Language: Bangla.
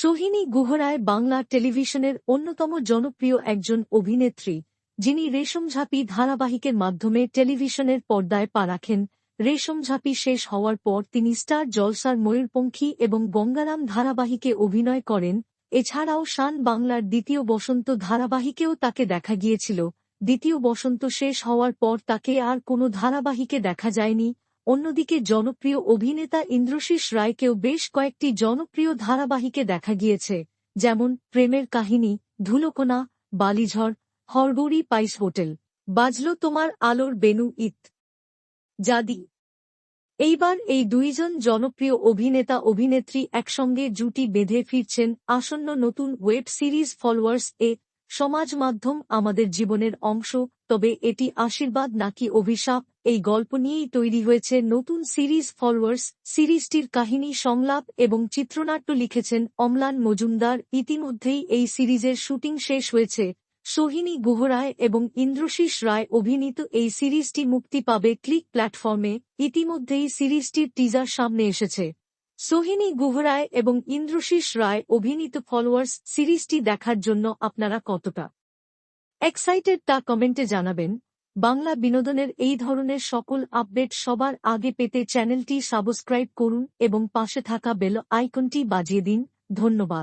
সোহিনী গুহরায় বাংলা টেলিভিশনের অন্যতম জনপ্রিয় একজন অভিনেত্রী, যিনি রেশমঝাপি ধারাবাহিকের মাধ্যমে টেলিভিশনের পর্দায় পা রাখেন। রেশমঝাপি শেষ হওয়ার পর তিনি স্টার জলসার ময়ূরপঙ্খী এবং গঙ্গারাম ধারাবাহিকে অভিনয় করেন। এছাড়াও শান বাংলার দ্বিতীয় বসন্ত ধারাবাহিকেও তাকে দেখা গিয়েছিল। দ্বিতীয় বসন্ত শেষ হওয়ার পর তাকে আর কোনো ধারাবাহিকে দেখা যায়নি। অন্যদিকে জনপ্রিয় অভিনেতা ইন্দ্রশীষ রায়কেও বেশ কয়েকটি জনপ্রিয় ধারাবাহিকে দেখা গিয়েছে, যেমন প্রেমের কাহিনী ধুলোকোনা বালিঝড়, হরগৌরি পাইস হোটেল, বাজল তোমার আলোর বেনু ইত জাদি এইবার এই দুইজন জনপ্রিয় অভিনেতা অভিনেত্রী একসঙ্গে জুটি বেঁধে ফিরছেন আসন্ন নতুন ওয়েব সিরিজ ফলোয়ার্স এ সমাজ মাধ্যম আমাদের জীবনের অংশ, তবে এটি আশীর্বাদ নাকি অভিশাপ? এই গল্প নিয়েই তৈরি হয়েছে নতুন সিরিজ ফলোয়ার্স, সিরিজটির কাহিনী সংলাপ এবং চিত্রনাট্য লিখেছেন অম্লান মজুমদার। ইতিমধ্যেই এই সিরিজের শুটিং শেষ হয়েছে। সোহিনী গুহরায় এবং ইন্দ্রশীষ রায় অভিনীত এই সিরিজটি মুক্তি পাবে ক্লিক প্ল্যাটফর্মে। ইতিমধ্যেই সিরিজটির টিজার সামনে এসেছে। সোহিনী গুহরায় এবং ইন্দ্রশীষ রায় অভিনীত ফলোয়ার্স সিরিজটি দেখার জন্য আপনারা কতটা এক্সাইটেড তা কমেন্টে জানাবেন। বাংলা বিনোদনের এই ধরনের সকল আপডেট সবার আগে পেতে চ্যানেলটি সাবস্ক্রাইব করুন এবং পাশে থাকা বেল আইকনটি বাজিয়ে দিন। ধন্যবাদ।